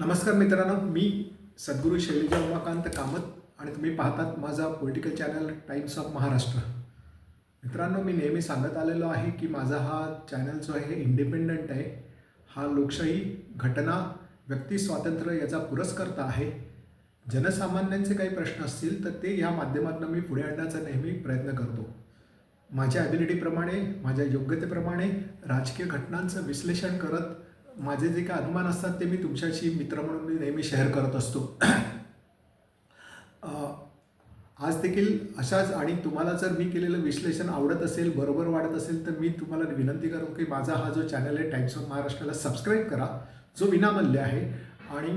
नमस्कार मित्रांनो मी सद्गुरू शैलजा उमाकांत कामत आणि तुम्ही पाहतात माझा political channel Times of Maharashtra मित्रांनो मी नेहमी सांगत आलेलो आहे की माझा हा चॅनल जो आहे हे इंडिपेंडंट आहे. हा लोकशाही घटना व्यक्ती स्वातंत्र्य याचा पुरस्कर्ता आहे. जनसामान्यांचे काही प्रश्न असतील तर ते या माध्यमातून मी पुढे आणण्याचा नेहमी प्रयत्न करतो. माझ्या ॲबिलिटीप्रमाणे माझ्या योग्यतेप्रमाणे राजकीय घटनांचं विश्लेषण करत माझे जे काही अनुमान असतात ते मी तुमच्याशी मित्र म्हणून मी नेहमी शेअर करत असतो. आज देखील अशाच आणि तुम्हाला जर मी केलेलं विश्लेषण आवडत असेल बरोबर वाटत असेल तर मी तुम्हाला विनंती करतो की माझा हा जो चॅनल आहे टाइम्स ऑफ महाराष्ट्राला सबस्क्राईब करा. जो विनामूल्य आहे. आणि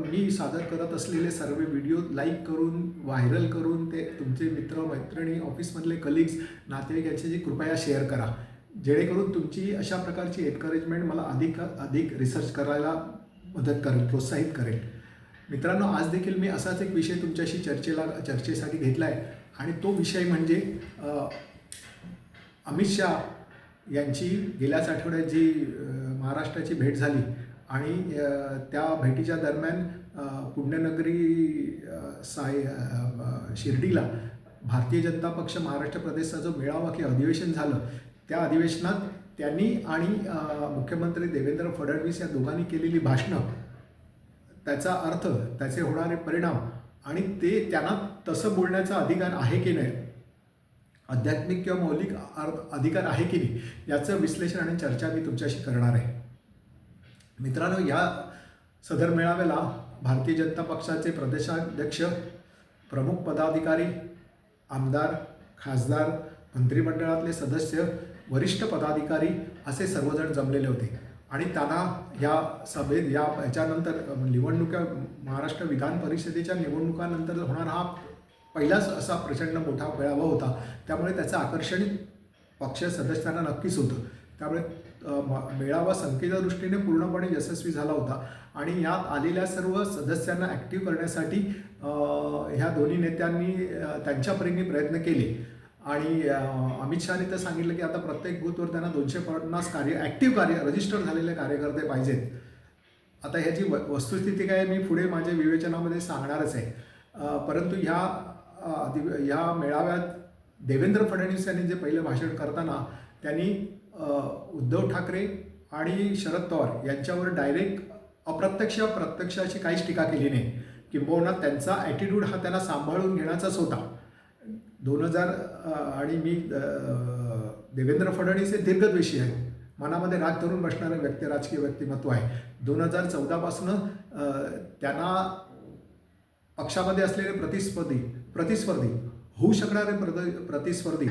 मी सादर करत असलेले सर्व व्हिडिओ लाईक करून व्हायरल करून ते तुमचे मित्र मैत्रिणी ऑफिसमधले कलिग्स नातेवाईक जे कृपया शेअर करा. जेणेकरून तुमची अशा प्रकारची एन्करेजमेंट मला अधिक अधिक रिसर्च करायला मदत करेल प्रोत्साहित करेल. मित्रांनो आज देखील मी असाच एक विषय तुमच्याशी चर्चेला चर्चेसाठी घेतला आहे आणि तो विषय म्हणजे अमित शहा यांची गेल्याच आठवड्यात जी महाराष्ट्राची भेट झाली आणि त्या भेटीच्या दरम्यान पुण्यनगरी साय शिर्डीला भारतीय जनता पक्ष महाराष्ट्र प्रदेशचा जो मेळावा की अधिवेशन झालं त्या अधिवेशनात त्यांनी आणि मुख्यमंत्री देवेंद्र फडणवीस या दोघांनी केलेली भाषणं त्याचा अर्थ त्याचे होणारे परिणाम आणि ते त्यांना तसं बोलण्याचा अधिकार आहे की नाही आध्यात्मिक किंवा मौलिक अर्थ अधिकार आहे की नाही याचं विश्लेषण आणि चर्चा मी तुमच्याशी करणार आहे. मित्रांनो या सदर मेळाव्याला भारतीय जनता पक्षाचे प्रदेशाध्यक्ष प्रमुख पदाधिकारी आमदार खासदार मंत्रिमंडळातले सदस्य वरिष्ठ पदाधिकारी असे सर्वजण जमलेले होते. आणि त्यांना या सभेत या याच्यानंतर निवडणुका महाराष्ट्र विधान परिषदेच्या निवडणुकानंतर होणारा हा पहिलाच असा प्रचंड मोठा मेळावा होता. त्यामुळे त्याचं आकर्षण पक्ष सदस्यांना नक्कीच होतं. त्यामुळे मेळावा संख्येच्या दृष्टीने पूर्णपणे यशस्वी झाला होता. आणि यात आलेल्या सर्व सदस्यांना ॲक्टिव्ह करण्यासाठी ह्या दोन्ही नेत्यांनी त्यांच्यापरीने त्यांच्या परीने प्रयत्न केले. आणि अमित शहानी तर सांगितलं की आता प्रत्येक बूथवर त्यांना दोनशे पन्नास कार्य ॲक्टिव्ह कार्य रजिस्टर झालेले कार्यकर्ते पाहिजेत. आता ह्याची व वस्तुस्थिती काय आहे मी पुढे माझ्या विवेचनामध्ये सांगणारच आहे. परंतु ह्या ह्या मेळाव्यात देवेंद्र फडणवीस यांनी जे पहिलं भाषण करताना त्यांनी उद्धव ठाकरे आणि शरद पवार यांच्यावर डायरेक्ट अप्रत्यक्ष प्रत्यक्ष अशी काहीच टीका केली नाही. किंबहुना त्यांचा ॲटिट्यूड हा त्यांना सांभाळून घेण्याचाच होता. दोन हजार आणि मी देवेंद्र फडणवीस हे दीर्घद्वेषी आहे मनामध्ये राग धरून बसणारं व्यक्ती राजकीय व्यक्तिमत्व आहे. दोन हजार चौदापासून त्यांना पक्षामध्ये असलेले प्रतिस्पर्धी प्रतिस्पर्धी होऊ शकणारे प्रद प्रतिस्पर्धी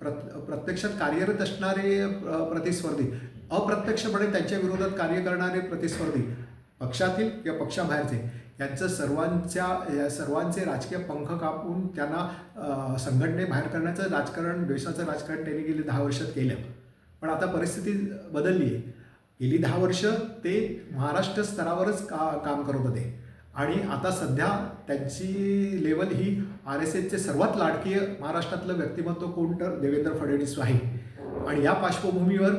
प्रत प्रत्यक्षात कार्यरत असणारे प्रतिस्पर्धी अप्रत्यक्षपणे त्यांच्या विरोधात कार्य करणारे प्रतिस्पर्धी पक्षातील किंवा पक्षाबाहेरचे यांचं सर्वांच्या या सर्वांचे राजकीय पंख कापून त्यांना संघटने संघटनेबाहेर करण्याचं राजकारण द्वेषाचं राजकारण त्यांनी गेली दहा वर्षात केलं. पण आता परिस्थिती बदलली आहे. गेली दहा वर्ष ते महाराष्ट्र स्तरावरच का काम करत होते. आणि आता सध्या त्यांची लेवल ही आर एस एसचे सर्वात लाडकीय महाराष्ट्रातलं व्यक्तिमत्व कोण तर देवेंद्र फडणवीस आहे. आणि या पार्श्वभूमीवर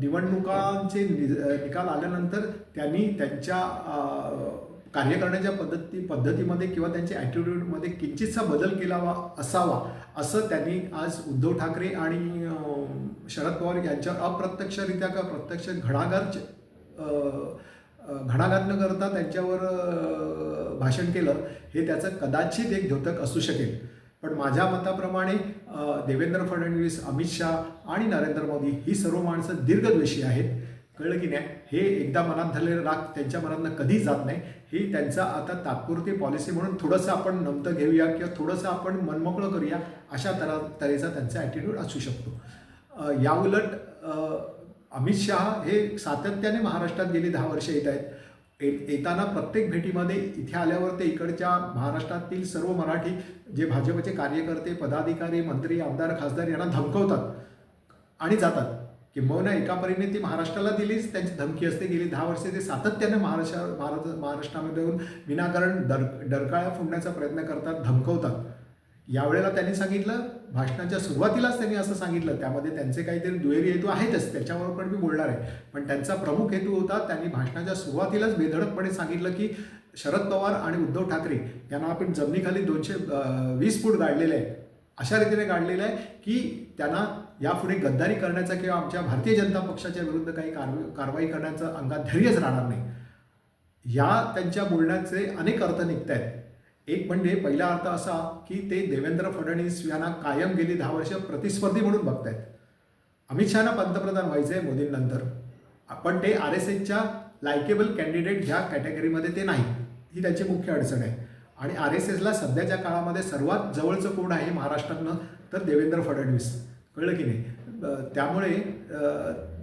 निवडणुकांचे नि- निकाल आल्यानंतर त्यांनी त्यांच्या कार्य करण्याच्या पद्धती पद्धतीमध्ये किंवा त्यांच्या ॲटिट्यूडमध्ये किंचितसा बदल केला वा असावा असं त्यांनी आज उद्धव ठाकरे आणि शरद पवार यांच्या अप्रत्यक्षरित्या का प्रत्यक्ष घडाघात घडाघात न करता त्यांच्यावर भाषण केलं हे त्याचं कदाचित एक द्योतक असू शकेल. पण माझ्या मताप्रमाणे देवेंद्र फडणवीस अमित शहा आणि नरेंद्र मोदी ही सर्व माणसं दीर्घद्वेषी आहेत. कळलं की नाही? हे एकदा मनात झालेलं राग त्यांच्या मनातनं कधीच जात नाही. ही त्यांचा आता तात्पुरती पॉलिसी म्हणून थोडंसं आपण नमतं घेऊया किंवा थोडंसं आपण मनमोकळं करूया अशा तरा तऱ्हेचा त्यांचा ॲटिट्यूड असू शकतो. याउलट अमित शहा हे सातत्याने महाराष्ट्रात गेली दहा वर्ष येत आहेत. ये- येताना प्रत्येक भेटीमध्ये इथे आल्यावर ते इकडच्या महाराष्ट्रातील सर्व मराठी जे भाजपचे कार्यकर्ते पदाधिकारी मंत्री आमदार खासदार यांना धमकवतात आणि जातात. किंबहुना एका परीने ती महाराष्ट्राला दिलीच त्यांची धमकी असते गेली दहा वर्षे ते सातत्याने महाराष्ट्र भारत महाराष्ट्रामध्ये येऊन विनाकारण डर डरकाळ्या फोडण्याचा प्रयत्न करतात धमकवतात. यावेळेला त्यांनी सांगितलं भाषणाच्या सुरुवातीलाच त्यांनी असं सांगितलं त्यामध्ये त्यांचे काहीतरी दुहेरी हेतू आहेतच त्याच्यावर पण मी बोलणार आहे. पण त्यांचा प्रमुख हेतू होता त्यांनी भाषणाच्या सुरुवातीलाच बेधडकपणे सांगितलं की शरद पवार आणि उद्धव ठाकरे यांना आपण जमिनीखाली दोनशे वीस फूट गाडलेले आहे अशा रीतीने गाडलेलं आहे की त्यांना यापुढे गद्दारी करण्याचा किंवा आमच्या भारतीय जनता पक्षाच्या विरुद्ध काही कारवाई कारवाई करण्याचं अंगात धैर्यच राहणार नाही. या त्यांच्या बोलण्याचे अनेक अर्थ निघत आहेत एक म्हणजे पहिला अर्थ असा की ते देवेंद्र फडणवीस यांना कायम गेली दहा वर्ष प्रतिस्पर्धी म्हणून बघतायत. अमित शहाना पंतप्रधान व्हायचं आहे मोदींनंतर. पण ते आर एस एसच्या लायकेबल कॅन्डिडेट ह्या कॅटेगरीमध्ये ते नाही ही त्याची मुख्य अडचण आहे. आणि आर एस एसला सध्याच्या काळामध्ये सर्वात जवळचं कोण आहे महाराष्ट्रातनं तर देवेंद्र फडणवीस. कळलं की नाही? त्यामुळे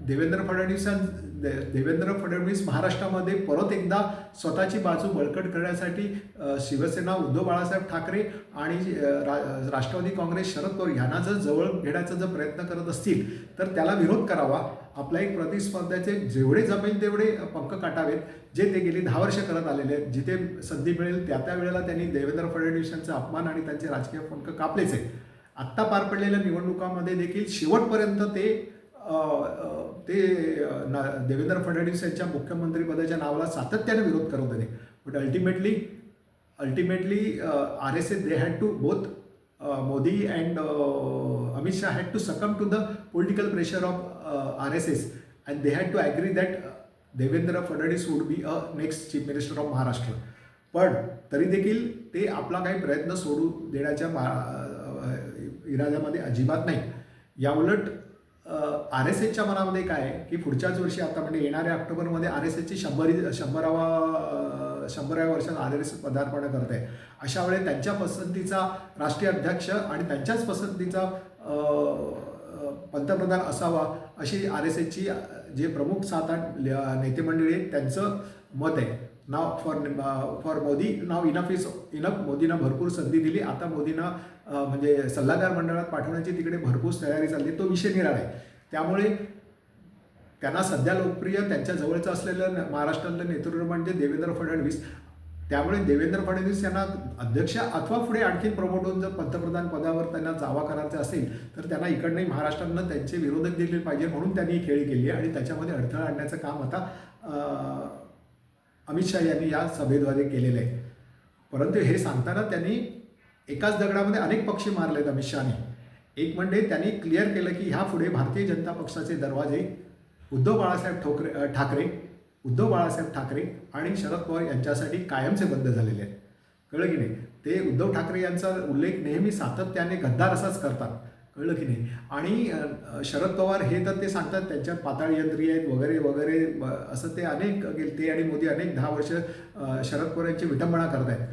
देवेंद्र फडणवीसां दे देवेंद्र फडणवीस महाराष्ट्रामध्ये परत एकदा स्वतःची बाजू बळकट करण्यासाठी शिवसेना उद्धव बाळासाहेब ठाकरे आणि रा राष्ट्रवादी काँग्रेस शरद पवार यांना जर जवळ घेण्याचा जर प्रयत्न करत असतील तर त्याला विरोध करावा. आपला एक प्रतिस्पर्ध्याचे जेवढे जमेल तेवढे पंख काटावेत जे ते गेली दहा वर्ष करत आलेले आहेत. जिथे संधी मिळेल त्या त्या वेळेला त्यांनी देवेंद्र फडणवीस यांचा अपमान आणि त्यांचे राजकीय पंख कापलेच आहे आत्ता पार पडलेल्या निवडणुकामध्ये देखील शेवटपर्यंत ते ते ना देवेंद्र फडणवीस यांच्या मुख्यमंत्रीपदाच्या नावाला सातत्याने विरोध करत होते but ultimately ultimately R S S they had to both Modi and Amit Shah had to succumb to the political pressure of R S S and they had to agree that Devendra Fadnavis would be a next chief minister of Maharashtra पण तरी देखील ते आपला काही प्रयत्न सोडू देण्याच्या मा इराद्यामध्ये अजिबात नाही. याउलट आर एस एसच्या मनामध्ये काय आहे? की पुढच्याच वर्षी आता म्हणजे येणाऱ्या ऑक्टोबरमध्ये आर एस एसची शंभरी शंभरावा शंभराव्या वर्षात आर एस एस पदार्पण करत आहे अशा वेळी त्यांच्या पसंतीचा राष्ट्रीय अध्यक्ष आणि त्यांच्याच पसंतीचा पंतप्रधान असावा अशी आर एस एसची जे प्रमुख सात आठ ल- नेते मंडळी आहेत त्यांचं मत आहे. Now for for Modi now enough is enough मोदींना भरपूर संधी दिली. आता मोदींना म्हणजे सल्लागार मंडळात पाठवण्याची तिकडे भरपूर तयारी चालली. तो विषय निराळा आहे. त्यामुळे त्यांना सध्या लोकप्रिय त्यांच्या जवळचं असलेलं महाराष्ट्रातलं नेतृत्व म्हणजे देवेंद्र फडणवीस. त्यामुळे देवेंद्र फडणवीस यांना अध्यक्ष अथवा पुढे आणखी प्रमोट होऊन जर पंतप्रधान पदावर त्यांना जावा करायचा असेल तर त्यांना इकडनंही महाराष्ट्रानं त्यांचे विरोधक दिले पाहिजे म्हणून त्यांनी ही खेळी केली आणि त्याच्यामध्ये अडथळा आणण्याचं काम आता अमित शहा यांनी या सभेद्वारे केलेलं. आहे परंतु हे सांगताना त्यांनी एकाच दगडामध्ये अनेक पक्षी मारले आहेत अमित शहाने. एक म्हणजे त्यांनी क्लिअर केलं की ह्या पुढे भारतीय जनता पक्षाचे दरवाजे उद्धव बाळासाहेब ठोकरे ठाकरे उद्धव बाळासाहेब ठाकरे आणि शरद पवार यांच्यासाठी कायमचे बंद झालेले आहेत. कळलं की नाही? ते उद्धव ठाकरे यांचा उल्लेख नेहमी सातत्याने गद्दार असाच करतात. कळलं की नाही. आणि शरद पवार हे तर ते सांगतात त्यांच्यात पाताळ यंत्री आहेत वगैरे वगैरे असं ते अनेक गेले ते आणि मोदी अनेक दहा वर्ष शरद पवार यांची विटंबना करत आहेत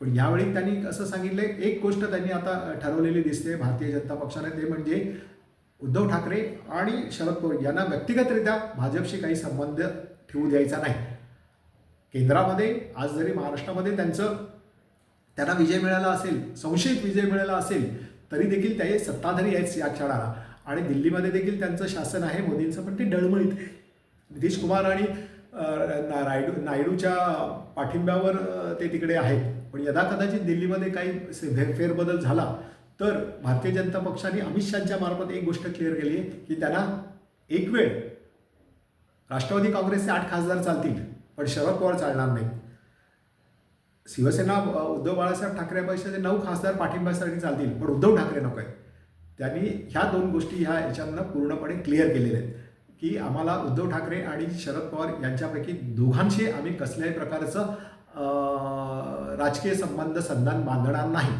पण यावेळी त्यांनी असं सांगितलं एक गोष्ट त्यांनी आता ठरवलेली दिसते भारतीय जनता पक्षाने ते म्हणजे उद्धव ठाकरे आणि शरद पवार यांना व्यक्तिगतरित्या भाजपशी काही संबंध ठेवू द्यायचा नाही. केंद्रामध्ये आज जरी महाराष्ट्रामध्ये त्यांचं त्यांना विजय मिळाला असेल संशयित विजय मिळाला असेल तरी देखील ते सत्ताधारी आहेत या क्षणाला आणि दिल्लीमध्ये देखील त्यांचं शासन आहे मोदींचं पण ते डळमळीत नितीश कुमार आणि रायडू नायडूच्या पाठिंब्यावर ते तिकडे आहेत. पण यदा कदाचित दिल्लीमध्ये काही फेरबदल झाला तर भारतीय जनता पक्षाने अमित शहाच्या मार्फत एक गोष्ट क्लिअर केली आहे की त्यांना एक वेळ राष्ट्रवादी काँग्रेसचे आठ खासदार चालतील पण शरद पवार चालणार नाही शिवसेना उद्धव बाळासाहेब ठाकरे पक्षाचे नऊ खासदार पाठिंब्यासाठी चालतील पण उद्धव ठाकरे नको आहेत. त्यांनी ह्या दोन गोष्टी ह्या याच्यातनं पूर्णपणे क्लिअर केलेल्या आहेत. की आम्हाला उद्धव ठाकरे आणि शरद पवार यांच्यापैकी दोघांशी आम्ही कसल्याही प्रकारचं राजकीय संबंध संधान बांधणार नाही.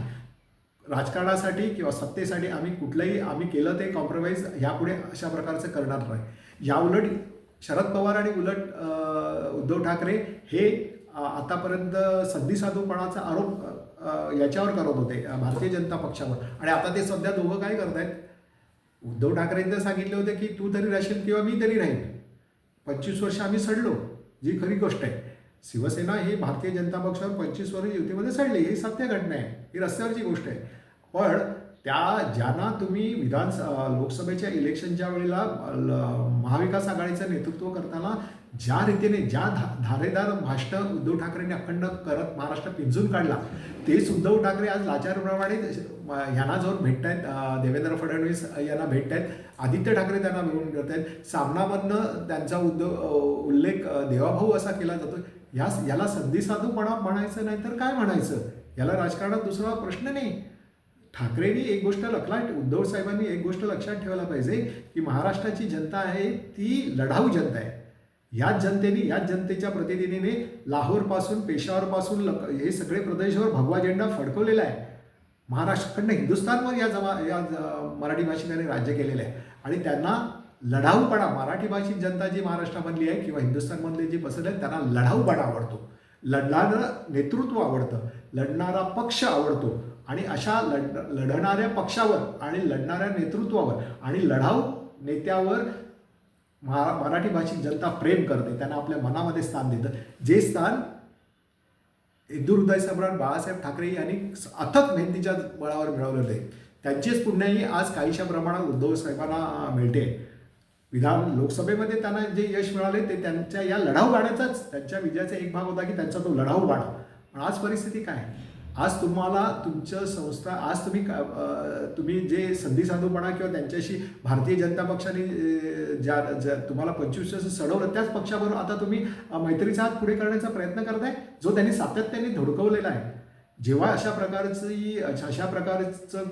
राजकारणासाठी किंवा सत्तेसाठी आम्ही कुठलंही आम्ही केलं ते कॉम्प्रोमाइज ह्यापुढे अशा प्रकारचं करणार नाही. याउलट शरद पवार आणि उलट उद्धव ठाकरे हे आतापर्यंत संधी साधूपणाचा आरोप याच्यावर करत होते भारतीय जनता पक्षावर. आणि आता ते सध्या दोघं काय करतायत? उद्धव ठाकरेंनी सांगितले होते की तू तरी राहशील किंवा मी तरी राहील पंचवीस वर्ष आम्ही सडलो जी खरी गोष्ट आहे. शिवसेना ही भारतीय जनता पक्षावर पंचवीस वर्ष युतीमध्ये सडली ही सत्य घटना आहे ही रस्त्यावरची गोष्ट आहे. पण त्या ज्यांना तुम्ही विधान लोकसभेच्या इलेक्शनच्या वेळेला ल- महाविकास आघाडीचं नेतृत्व करताना ज्या रीतीने ज्या धा धारेदार भाषणं उद्धव ठाकरेंनी अखंड करत महाराष्ट्र पिंजून काढला तेच उद्धव ठाकरे आज लाचारप्रमाणे यांना जाऊन भेटत आहेत देवेंद्र फडणवीस यांना भेटत आहेत आदित्य ठाकरे त्यांना मिळून करत आहेत सामनामधनं त्यांचा उद्धव उल्लेख देवाभाऊ असा केला जातो या याला संधी साधूपणा म्हणायचं नाही तर काय म्हणायचं? याला राजकारणात दुसरा प्रश्न नाही. ठाकरेंनी एक गोष्ट लक्षात उद्धव साहेबांनी एक गोष्ट लक्षात ठेवायला पाहिजे की महाराष्ट्राची जनता आहे ती लढाऊ जनता आहे. याच जनतेने याच जनतेच्या प्रतिनिधीने लाहोरपासून पेशावरपासून लक हे सगळे प्रदेशवर भगवा झेंडा फडकवलेला आहे. महाराष्ट्राकडनं हिंदुस्थानवर या जमा या ज- मराठी भाषिकांनी राज्य केलेलं आहे. आणि त्यांना लढाऊपणा मराठी भाषिक जनता जी महाराष्ट्रामधली आहे किंवा हिंदुस्थानमधले जी पसंत आहेत त्यांना लढाऊपणा आवडतो. लढणारं नेतृत्व आवडतं. लढणारा पक्ष आवडतो. आणि अशा लढ लढणाऱ्या पक्षावर आणि लढणाऱ्या नेतृत्वावर आणि लढाऊ नेत्यावर महा मराठी भाषिक जनता प्रेम करते. त्यांना आपल्या मनामध्ये स्थान देतं. जे स्थान हिंदू सम्राट बाळासाहेब ठाकरे यांनी अथक मेहनतीच्या बळावर मिळवलेलं आहे. त्यांचीच पुण्याही आज काहीशा प्रमाणात उद्धव साहेबांना मिळते. विधान लोकसभेमध्ये त्यांना जे यश मिळाले ते त्यांच्या या लढाऊ गाण्याचाच त्यांच्या विजयाचा एक भाग होता की त्यांचा तो लढाऊ गाणा. पण आज परिस्थिती काय? आहे? आज तुम्हाला तुमचं संस्था आज तुम्ही का- तुम्ही जे संधी साधूपणा किंवा त्यांच्याशी भारतीय जनता पक्षाने ज्या ज्या तुम्हाला पंचवीस वर्ष सडवलं त्याच पक्षाबरोबर आता तुम्ही मैत्रीचा हात पुढे करण्याचा प्रयत्न करताय जो त्यांनी सातत्याने धुडकवलेला आहे. जेव्हा अशा प्रकारची अशा प्रकारचं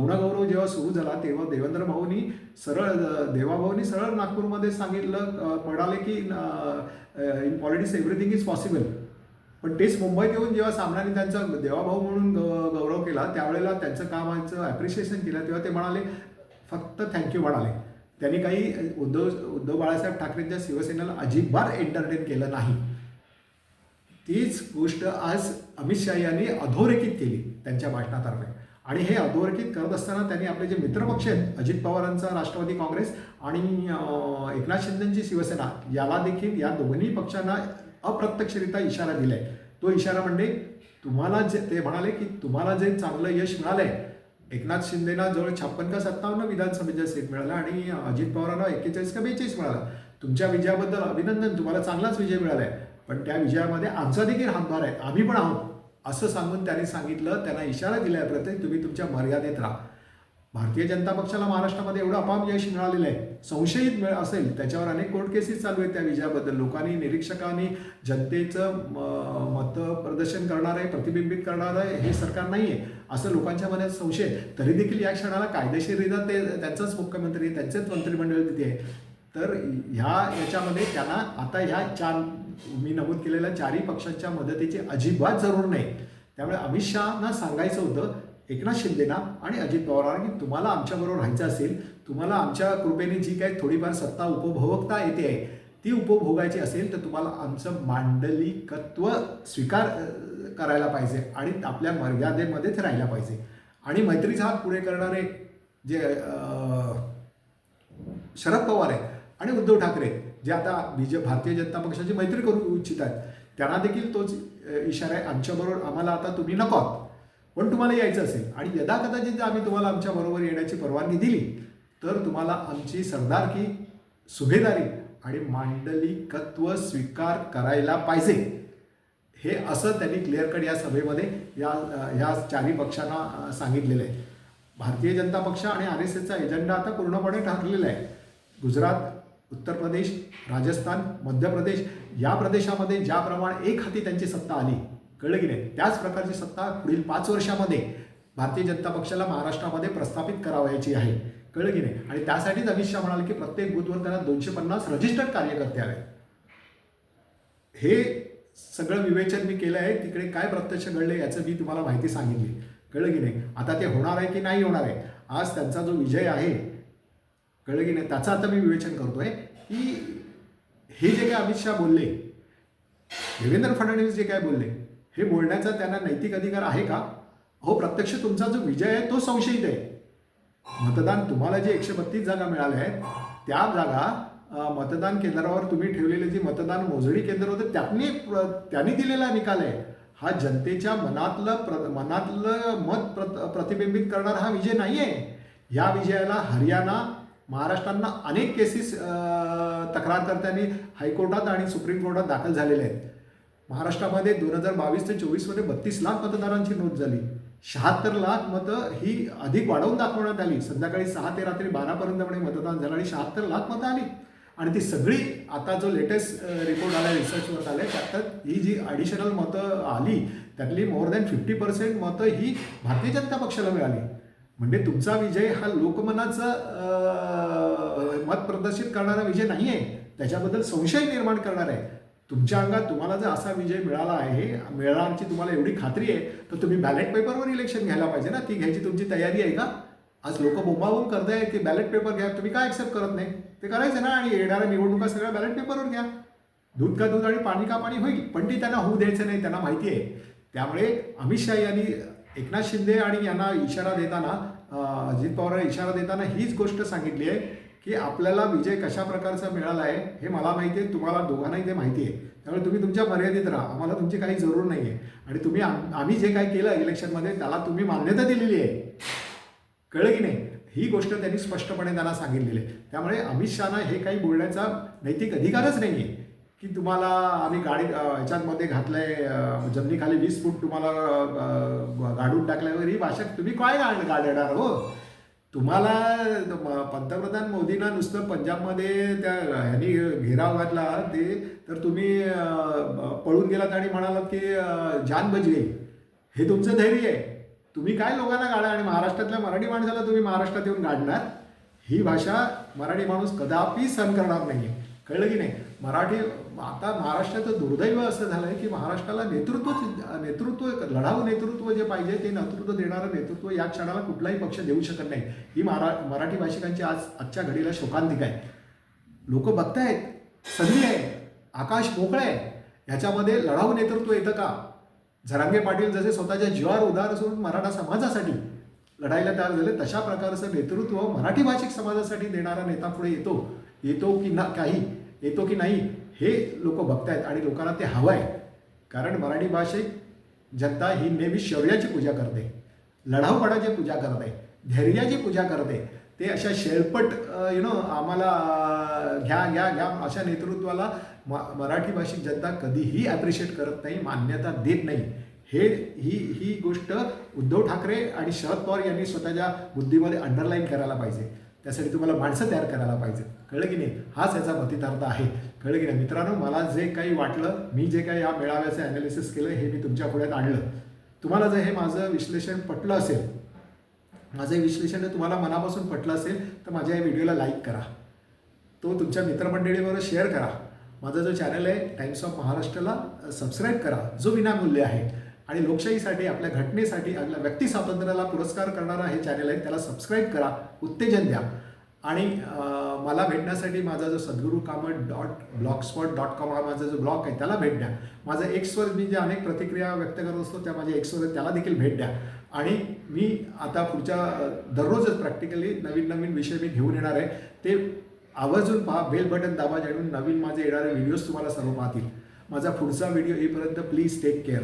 गुणगौरव जेव्हा सुरू झाला तेव्हा देवेंद्र भाऊनी सरळ देवाभाऊनी सरळ नागपूरमध्ये सांगितलं म्हणाले की in politics everything is possible. पण तेच मुंबईत येऊन जेव्हा सामनाने त्यांचा देवाभाऊ म्हणून ग- गौरव केला त्यावेळेला त्यांचं कामाचं ॲप्रिशिएशन केलं तेव्हा ते म्हणाले फक्त थँक्यू म्हणाले. त्यांनी काही उद्धव उद्धव बाळासाहेब ठाकरेंच्या शिवसेनेला अजिबात एंटरटेन केलं नाही. तीच गोष्ट आज अमित शहा यांनी अधोरेखित केली त्यांच्या भाषणातर्फे. आणि हे अधोरेखित करत असताना त्यांनी आपले जे मित्रपक्ष आहेत अजित पवारांचा राष्ट्रवादी काँग्रेस आणि एकनाथ शिंदेची शिवसेना याला देखील या दोन्ही पक्षांना अप्रत्यक्षरित्या इशारा दिलाय. तो इशारा म्हणजे तुम्हाला जे ते म्हणाले की तुम्हाला जे चांगलं यश मिळालंय एकनाथ शिंदेना जवळ छप्पन का सत्तावन्न विधानसभेच्या सीट मिळाला आणि अजित पवारांना एक्केचाळीस का बेचाळीस मिळाला. तुमच्या विजयाबद्दल अभिनंदन तुम्हाला चांगलाच विजय मिळालाय. पण त्या विजयामध्ये आमचा देखील हातभार आहे. आम्ही पण आहोत असं सांगून त्यांनी सांगितलं त्यांना इशारा दिलाय प्रत्येक तुम्ही तुमच्या मर्यादेत राहा. भारतीय जनता पक्षाला महाराष्ट्रामध्ये एवढं अपाम यश मिळालेलं आहे. संशयित मिळ असेल त्याच्यावर अनेक कोर्ट केसेस चालू आहेत त्या विजयाबद्दल. लोकांनी निरीक्षकांनी जनतेचं म- मत प्रदर्शन करणार आहे प्रतिबिंबित करणार आहे हे सरकार नाही आहे असं लोकांच्या मनात संशय तरी देखील या क्षणाला कायदेशीररित्या ते त्यांचाच मुख्यमंत्री त्यांचेच मंत्रिमंडळ तिथे आहे. तर ह्या याच्यामध्ये त्यांना आता ह्या चार मी नमूद केलेल्या चारही पक्षांच्या मदतीची अजिबात जरूर नाही. त्यामुळे अमित शहाना सांगायचं होतं एकनाथ शिंदेना आणि अजित पवारांनी की तुम्हाला आमच्याबरोबर राहायचं असेल तुम्हाला आमच्या कृपेने जी काही थोडीफार सत्ता उपभोगता येते आहे ती उपभोगायची असेल तर तुम्हाला आमचं मांडलिकत्व स्वीकार करायला पाहिजे आणि आपल्या मर्यादेमध्येच राहायला पाहिजे. आणि मैत्रीचा हात पुढे करणारे जे शरद पवार आहे आणि उद्धव ठाकरे जे आता बीजे भारतीय जनता पक्षाची मैत्री करू इच्छित आहेत त्यांना देखील तोच इशारा आहे. आमच्याबरोबर आम्हाला आता तुम्ही नको आहात. पण तुम्हाला यायचं असेल. आणि यदा कदाचित जर आम्ही तुम्हाला आमच्याबरोबर येण्याची परवानगी दिली तर तुम्हाला आमची सरदारकी सुभेदारी आणि मांडलिकत्व स्वीकार करायला पाहिजे. हे असं त्यांनी क्लिअर कट या सभेमध्ये या या चारही पक्षांना सांगितलेलं आहे. भारतीय जनता पक्ष आणि आर एस एसचा एजेंडा आता पूर्णपणे ठरलेला आहे. गुजरात उत्तर प्रदेश राजस्थान मध्य प्रदेश या प्रदेशामध्ये ज्याप्रमाणे एक हाती त्यांची सत्ता आली कळलं की नाही? त्याच प्रकारची सत्ता पुढील पाच वर्षामध्ये भारतीय जनता पक्षाला महाराष्ट्रामध्ये प्रस्थापित करावयाची आहे. कळलं की नाही? आणि त्यासाठीच अमित शहा म्हणाले की प्रत्येक बूथवर त्यांना दोनशे पन्नास रजिस्टर्ड कार्यकर्ते आहेत. हे सगळं विवेचन मी केलं आहे. तिकडे काय प्रत्यक्ष घडलं याचं मी तुम्हाला माहिती सांगितली. कळलं की नाही? आता ते होणार आहे की नाही होणार आहे? आज त्यांचा जो विजय आहे कळलं की नाही? त्याचं आता मी विवेचन करतोय की हे जे काय अमित शहा बोलले देवेंद्र फडणवीस जे काय बोलले हे बोलण्याचा त्यांना नैतिक अधिकार आहे का? हो प्रत्यक्ष तुमचा जो विजय आहे तो संशयित आहे. मतदान तुम्हाला जे एकशे बत्तीस जागा मिळाल्या आहेत त्या जागा मतदान केंद्रावर तुम्ही ठेवलेले जे मतदान मोजणी केंद्र होतं त्यांनी प्र- त्यांनी दिलेला निकाल आहे. हा जनतेच्या मनातलं प्र मनातलं मत प्रत प्रतिबिंबित करणारा हा विजय नाही आहे या विजयाला हरियाणा महाराष्ट्रांना अनेक केसेस तक्रारकर्त्यांनी हायकोर्टात आणि सुप्रीम कोर्टात दाखल झालेले आहेत. महाराष्ट्रामध्ये दोन हजार बावीस ते चोवीसमध्ये बत्तीस लाख मतदारांची नोंद झाली. शहात्तर लाख मतं ही अधिक वाढवून दाखवण्यात आली. संध्याकाळी सहा ते रात्री बारापर्यंत बारापर्यंतमध्ये मतदान झालं आणि शहात्तर लाख मतं आली. आणि ती सगळी आता जो लेटेस्ट रिपोर्ट आला रिसर्चवर आले त्यात ही जी ॲडिशनल मतं आली त्यातली मोर दॅन फिफ्टी पर्सेंट मतं ही भारतीय जनता पक्षाला मिळाली. म्हणजे तुमचा विजय हा लोकमनाचा मत प्रदर्शित करणारा विजय नाही आहे त्याच्याबद्दल संशय निर्माण करणार आहे. तुमच्या अंगात तुम्हाला जर असा विजय मिळाला आहे मिळणारची तुम्हाला एवढी खात्री आहे तर तुम्ही बॅलेट पेपरवर इलेक्शन घ्यायला पाहिजे ना. ती घ्यायची तुमची तयारी आहे का? आज लोक बोंबावून करताय की बॅलेट पेपर घ्या. तुम्ही काय ॲक्सेप्ट करत नाही? ते करायचं ना आणि येणाऱ्या निवडणुका सगळ्या बॅलेट पेपरवर घ्या. दूध का दूध आणि पाणी का पाणी होईल. पण ती त्यांना होऊ द्यायचं नाही त्यांना माहिती आहे. त्यामुळे अमित शाह यांनी एकनाथ शिंदे आणि यांना इशारा देताना अजित पवार इशारा देताना हीच गोष्ट सांगितली आहे. की आपल्याला विजय कशा प्रकारचा मिळाला आहे हे मला माहिती आहे तुम्हाला दोघांनाही ते माहिती आहे. त्यामुळे तुम्ही तुमच्या मर्यादित राहा आम्हाला तुमची काही जरूर नाही आहे आणि तुम्ही आम्ही जे काही केलं इलेक्शनमध्ये त्याला तुम्ही मान्यता दिलेली आहे. कळलं की नाही? ही गोष्ट त्यांनी स्पष्टपणे त्यांना सांगितलेली आहे. त्यामुळे अमित शहाना हे काही बोलण्याचा नैतिक अधिकारच नाही आहे की तुम्हाला आम्ही गाडी ह्याच्यामध्ये घातलंय जमिनीखाली वीस फूट तुम्हाला गाडून टाकल्यावर ही भाषा तुम्ही काय गाड गाडणार हो? तुम्हाला पंतप्रधान मोदींना नुसतं पंजाबमध्ये त्या ह्यांनी घेराव घातला ते तर तुम्ही पळून गेलात आणि म्हणालात की जान बच गई हे तुमचं धैर्य आहे. तुम्ही काय लोकांना गाडा आणि महाराष्ट्रातल्या मराठी माणसाला तुम्ही महाराष्ट्रात येऊन गाडणार? ही भाषा मराठी माणूस कदापि सहन करणार नाही कळलं की नाही? मराठी आता महाराष्ट्राचं दुर्दैव असं झालं आहे की महाराष्ट्राला नेतृत्व नेतृत्व लढाऊ नेतृत्व जे पाहिजे ते नेतृत्व देणारं नेतृत्व या क्षणाला कुठलाही पक्ष देऊ शकत नाही. ही मरा मराठी भाषिकांची आज आजच्या घडीला शोकांतिक आहे. लोक बघतायत संधी आहे आकाश मोकळं आहे. ह्याच्यामध्ये लढाऊ नेतृत्व येतं का? झरांगे पाटील जसे स्वतःच्या जीवावर उदार असून मराठा समाजासाठी लढायला तयार झाले तशा प्रकारचं नेतृत्व मराठी भाषिक समाजासाठी देणारा नेता पुढे येतो. येतो की ना काही? येतो की नाही हे लोक बघतायत आणि लोकांना ते हवं आहे कारण मराठी भाषेत जनता ही नेहमी शौर्याची पूजा करते लढावपणाची पूजा करते धैर्याची पूजा करते. ते अशा शेळपट यु नो आम्हाला घ्या घ्या घ्या अशा नेतृत्वाला म मराठी भाषिक जनता कधीही ॲप्रिशिएट करत नाही मान्यता देत नाही. हे ही ही गोष्ट उद्धव ठाकरे आणि शरद पवार यांनी स्वतःच्या बुद्धीमध्ये अंडरलाईन करायला पाहिजे. त्यासाठी तुम्हाला माणसं तयार करायला पाहिजे कळलं की नाही हाच याचा प्रतितार्थ आहे. कळलं की नाही मित्रांनो मला जे काही वाटलं मी जे काही या मेळाव्याचं ॲनालिसिस केलं हे मी तुमच्या पुढ्यात आणलं. तुम्हाला जर हे माझं विश्लेषण पटलं असेल माझं हे विश्लेषण तुम्हाला मनापासून पटलं असेल तर माझ्या या व्हिडिओला लाईक करा. तो तुमच्या मित्रमंडळीबरोबर शेअर करा. माझा जो चॅनल आहे टाइम्स ऑफ महाराष्ट्राला सबस्क्राईब करा जो विनामूल्य आहे. आणि लोकशाहीसाठी आपल्या घटनेसाठी आपल्या व्यक्ती स्वातंत्र्याला पुरस्कार करणारा हे चॅनल आहे त्याला सबस्क्राईब करा उत्तेजन द्या. आणि मला भेटण्यासाठी माझा जो Sadguru Kamat dot blogspot dot com हा माझा जो ब्लॉग आहे त्याला भेट द्या. माझं एक्सवर मी जे अनेक प्रतिक्रिया व्यक्त करत असतो त्या माझ्या एक्सवर त्याला देखील भेट द्या. आणि मी आता पुढच्या दररोजच प्रॅक्टिकली नवीन नवीन विषय मी घेऊन येणार आहे. ते आवर्जून पहा बेल बटन दाबा जेणेकरून नवीन माझे येणारे व्हिडिओज तुम्हाला सर्व पाहतील. माझा पुढचा व्हिडिओ येईपर्यंत प्लीज टेक केअर